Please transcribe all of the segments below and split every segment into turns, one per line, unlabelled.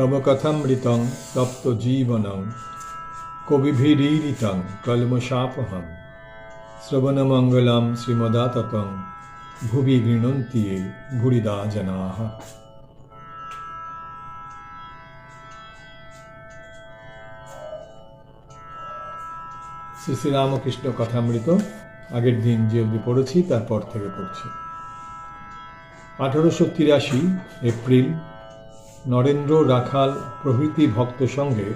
তব কথামৃতং তপ্ত জীবনং কবিভিরীরিতং কলমশাপহম শ্রবণমঙ্গলম শ্রীমদাততং ভুবি গৃণন্তি ভুরিদা জনাः শ্রী শ্রীরামকৃষ্ণ কথামৃত আগের দিন যে অবধি পড়েছি, তারপর থেকে পড়ছি। আঠারোশো তিরাশি এপ্রিল নরেন্দ্র রাখাল প্রভৃতি ভক্ত সঙ্গে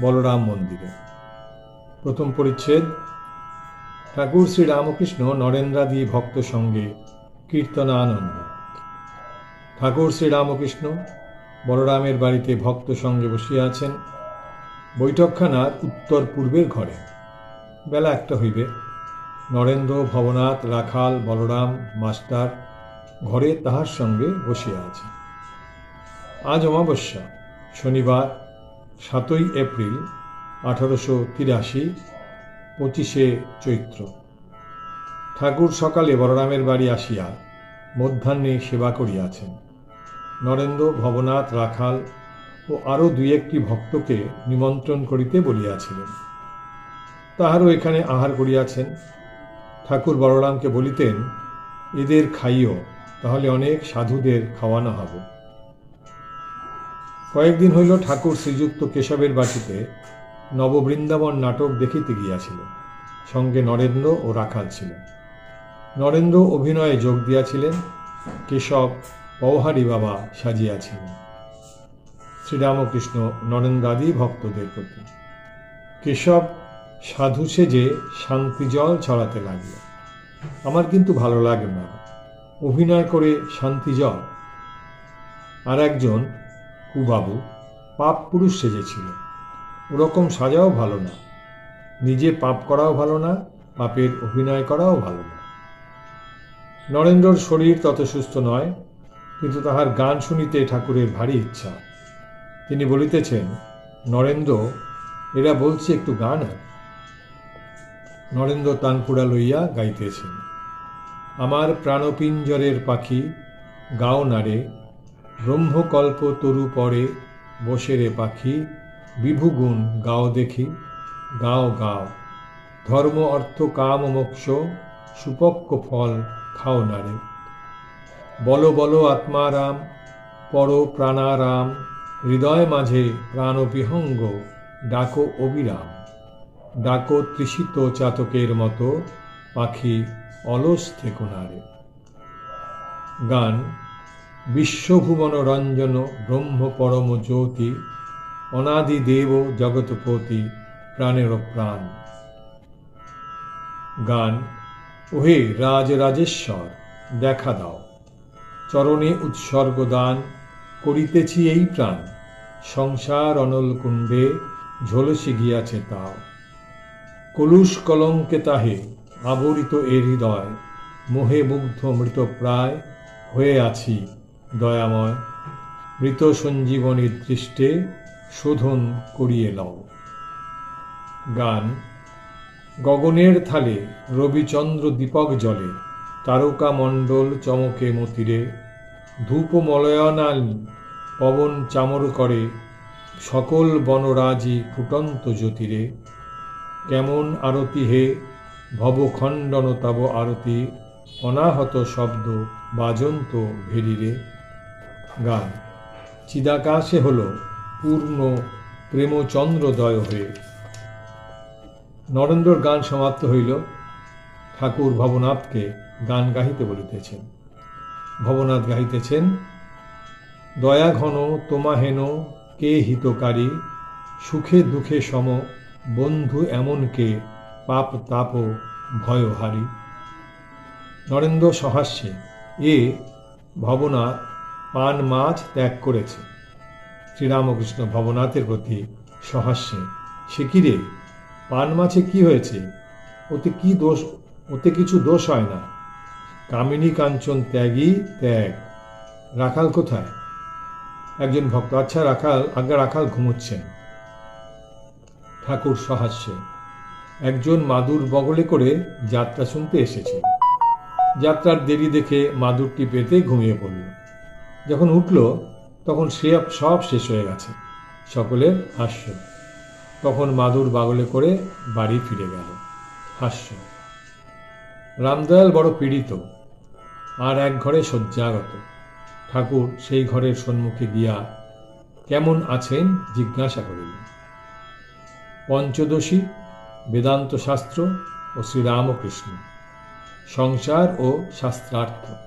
বলরাম মন্দিরে। প্রথম পরিচ্ছেদ, ঠাকুর শ্রী রামকৃষ্ণ নরেন্দ্রাদি ভক্ত সঙ্গে কীর্তনানন্দ। ঠাকুর শ্রী রামকৃষ্ণ বলরামের বাড়িতে ভক্ত সঙ্গে বসিয়া আছেন। বৈঠকখানার উত্তর পূর্বের ঘরে। বেলা একটা হইবে। নরেন্দ্র, ভবনাথ, রাখাল, বলরাম, মাস্টার ঘরে তাহার সঙ্গে বসিয়া আছে আজ অমাবস্যা, শনিবার, সাতই এপ্রিল, আঠারোশো তিরাশি, পঁচিশে চৈত্র। ঠাকুর সকালে বলরামের বাড়ি আসিয়া মধ্যাহ্নে সেবা করিয়াছেন। নরেন্দ্র, ভবনাথ, রাখাল ও আরও দুই একটি ভক্তকে নিমন্ত্রণ করিতে বলিয়াছিলেন। তাহারও এখানে আহার করিয়াছেন। ঠাকুর বলরামকে বলিতেন, এদের খাইও, তাহলে অনেক সাধুদের খাওয়ানো হবে। কয়েকদিন হইল ঠাকুর শ্রীযুক্ত কেশবের বাটিতে নববৃন্দাবন নাটক দেখিতে গিয়াছিল। সঙ্গে নরেন্দ্র ও রাখাল ছিলেন। নরেন্দ্র অভিনয়ে যোগ দিয়াছিলেন, কেশব পৌহারি বাবা সাজিয়াছিলেন। শ্রীরামকৃষ্ণ নরেন্দ্রাদি ভক্তদের প্রতি। কেশব সাধু সেজে শান্তি জল ছড়াতে লাগল আমার কিন্তু ভালো লাগে না। অভিনয় করে শান্তি জল। আর একজন কুবাবু পাপ পুরুষ সেজেছিল। ওরকম সাজাও ভালো না। নিজে পাপ করাও ভালো না, পাপের অভিনয় করাও ভালো না। নরেন্দ্রর শরীর তত সুস্থ নয়, কিন্তু তাহার গান শুনিতে ঠাকুরের ভারী ইচ্ছা। তিনি বলিতেছেন, নরেন্দ্র, এরা বলছে একটু গান আর নরেন্দ্র তানপুরা লইয়া গাইতেছেন, আমার প্রাণপিঞ্জরের পাখি গাও নারে ব্রহ্মকল্প তরু পরে বসে রে পাখি বিভুগুণ গাও দেখি, গাও গাও। ধর্ম, অর্থ, কাম, মোক্ষ সুপক্ষ ফল খাও নারে বলো বলো আত্মারাম পর প্রাণারাম হৃদয় মাঝে প্রাণবিহঙ্গ ডাকো অবিরাম। ডাকো তৃষিত চাতকের মতো, পাখি অলস থেকো নারে গান বিশ্বভুবন রঞ্জন ব্রহ্ম পরম জ্যোতি অনাদি দেব জগৎপতি প্রাণের প্রাণ। গান, ওহে রাজ রাজেশ্বর দেখা দাও। চরণে উৎসর্গ দান করিতেছি এই প্রাণ। সংসার অনল কুণ্ডে ঝলসে গিয়াছে তাও। কলুষ কলঙ্কে তাহে আবরিত এ হৃদয়, মোহে মুগ্ধ মৃত প্রায় হয়ে আছি দয়াময় মৃত সঞ্জীবনীর দৃষ্টে শোধন করিয়ে লও। গান, গগনের থালে রবিচন্দ্র দীপক জলে তারকা মণ্ডল চমকে মতিরে ধূপ মলয়নাল পবন চামর করে, সকল বনরাজি ফুটন্ত জ্যোতিরে। কেমন আরতি হে, ভবখণ্ডন তব আরতি, অনাহত শব্দ বাজন্ত ভেরিরে। গান। চিদাকাশে হল পূর্ণ প্রেমচন্দ্রদয় হয়ে। নরেন্দ্রর গান সমাপ্ত হইল। ঠাকুর ভবনাথকে গান গাহিতে বলিতেছেন। ভবনাথ গাহিতেছেন, দয়া ঘন তোমা হেন কে হিতকারী? সুখে দুঃখে সম বন্ধু এমন কে? পাপ তাপ ভয়হারী নরেন্দ্র সহাস্যে, এ ভবনাথ পান মাছ ত্যাগ করেছে। শ্রীরামকৃষ্ণ ভবনাথের প্রতি সহাস্যে। সে কি রে? পান মাছে কি হয়েছে? ওতে কি দোষ, ওতে কিছু দোষ হয় না। কামিনী কাঞ্চন ত্যাগই ত্যাগ। রাখাল কোথায়? একজন ভক্ত। আচ্ছা রাখাল, আজ্ঞা রাখাল ঘুমোচ্ছেন। ঠাকুর সহাস্যে। একজন মাদুর বগলে করে যাত্রা শুনতে এসেছে। যাত্রার দেরি দেখে মাদুরটি পেতে ঘুমিয়ে পড়ল। যখন উঠল, তখন সে সব শেষ হয়ে গেছে, সকলের হাস্য। তখন মাদুর বাগলে করে বাড়ি ফিরে গেল, হাস্য। রামদয়াল বড় পীড়িত, আর এক ঘরে শয্যাগত। ঠাকুর সেই ঘরের সম্মুখে গিয়া কেমন আছেন জিজ্ঞাসা করিলেন। পঞ্চদশী বেদান্ত শাস্ত্র ও শ্রীরামকৃষ্ণ, সংসার ও শাস্ত্রার্থ।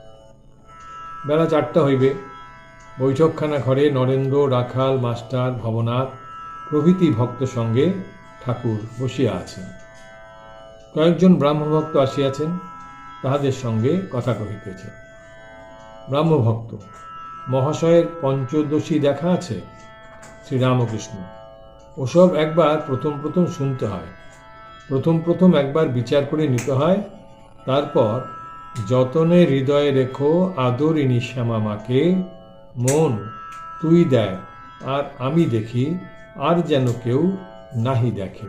বেলা চারটা হইবে। বৈঠকখানা ঘরে নরেন্দ্র, রাখাল, মাস্টার, ভবনাথ প্রভৃতি ভক্ত সঙ্গে ঠাকুর বসিয়া আছেন। কয়েকজন ব্রাহ্মভক্ত আসিয়াছেন, তাহাদের সঙ্গে কথা কহিতেছে ব্রাহ্মভক্ত, মহাশয়ের পঞ্চদশী দেখা আছে? শ্রীরামকৃষ্ণ, ওসব একবার প্রথম প্রথম শুনতে হয়। প্রথম প্রথম একবার বিচার করে নিতে হয়, তারপর যতনে হৃদয়ে রেখো আদরিনী শ্যামা মাকে, মন তুই দেয় আর আমি দেখি, আর যেন কেউ নাহি দেখে।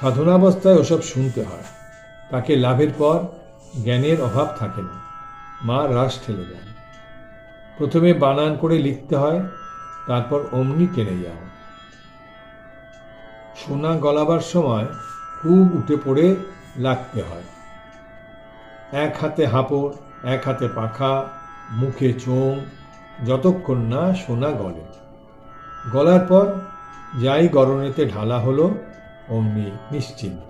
সাধনাবস্থায় ওসব শুনতে হয়, তাকে লাভের পর জ্ঞানের অভাব থাকে না, মা রাস ঠেলে দেন। প্রথমে বানান করে লিখতে হয়, তারপর অমনি টেনে যাও সোনা গলাবার সময় খুব উঠে পড়ে লাগতে হয়। এক হাতে হাঁপড় এক হাতে পাখা, মুখে চোং যতক্ষণ না সোনা গলে। গলার পর যাই গরনেতে ঢালা হলো, অমনি নিশ্চিন্ত।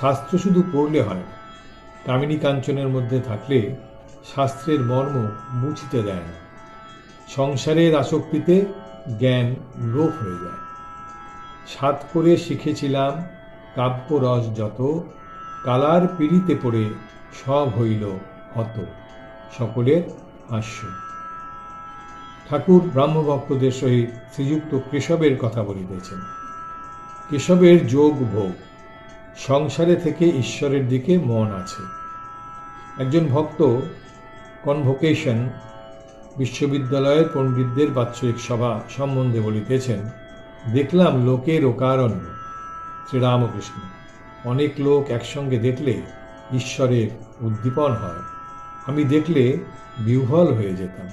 শাস্ত্র শুধু পড়লে হয় কামিনী কাঞ্চনের মধ্যে থাকলে শাস্ত্রের মর্ম বুঝতে দেয় না। সংসারের আসক্তিতে জ্ঞান লোপ হয়ে যায়। সাত করে শিখেছিলাম কাব্যরস যত কালার পিড়িতে পড়ে সব হইল হত, সকলের হাস্য। ঠাকুর ব্রাহ্মভক্তদের সহিত শ্রীযুক্ত কেশবের কথা বলিতেছেন। কেশবের যোগ ভোগ, সংসারে থেকে ঈশ্বরের দিকে মন আছে। একজন ভক্ত, কনভোকেশন, বিশ্ববিদ্যালয়ের পণ্ডিতদের বাৎসরিক সভা সম্বন্ধে বলিতেছেন, দেখলাম লোকের ওকারণ্য শ্রীরামকৃষ্ণ অনেক লোক একসঙ্গে দেখলে ঈশ্বরের উদ্দীপন হয়। আমি দেখলে বিহ্বল হয়ে যেতাম।